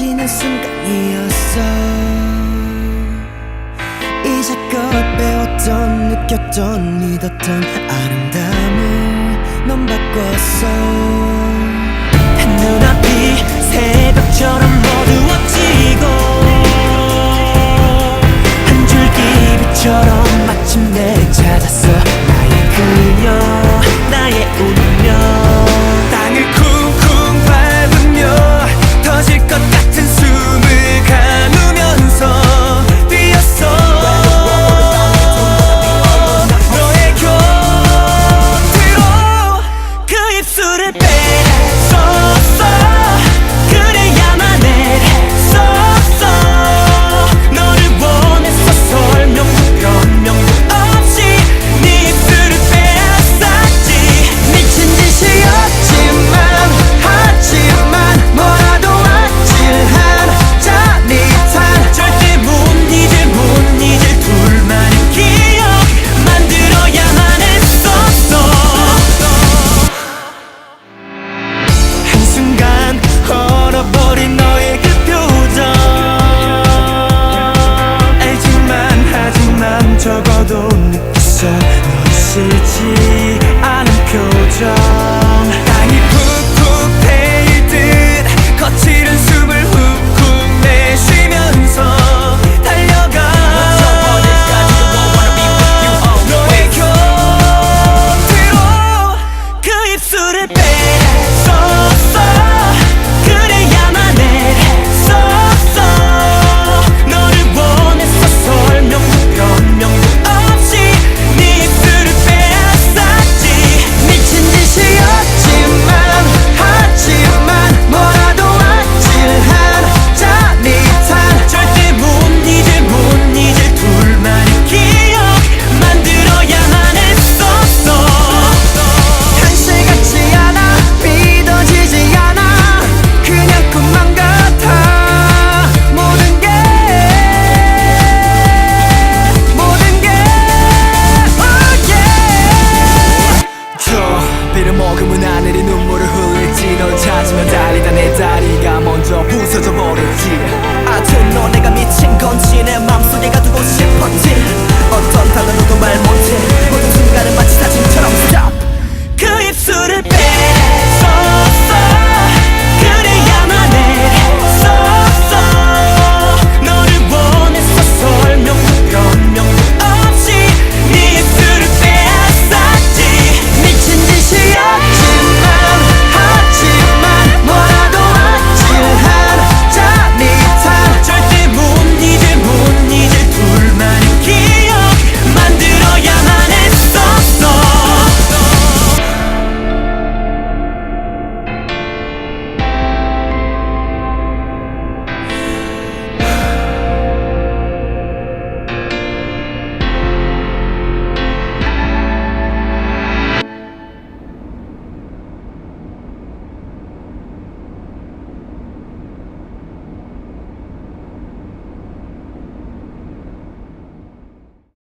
지난 순간이었어. 이제껏 배웠던 느꼈던 믿었던 아름다움을 넌 바꿨어. 한눈앞이 새벽처럼 世界。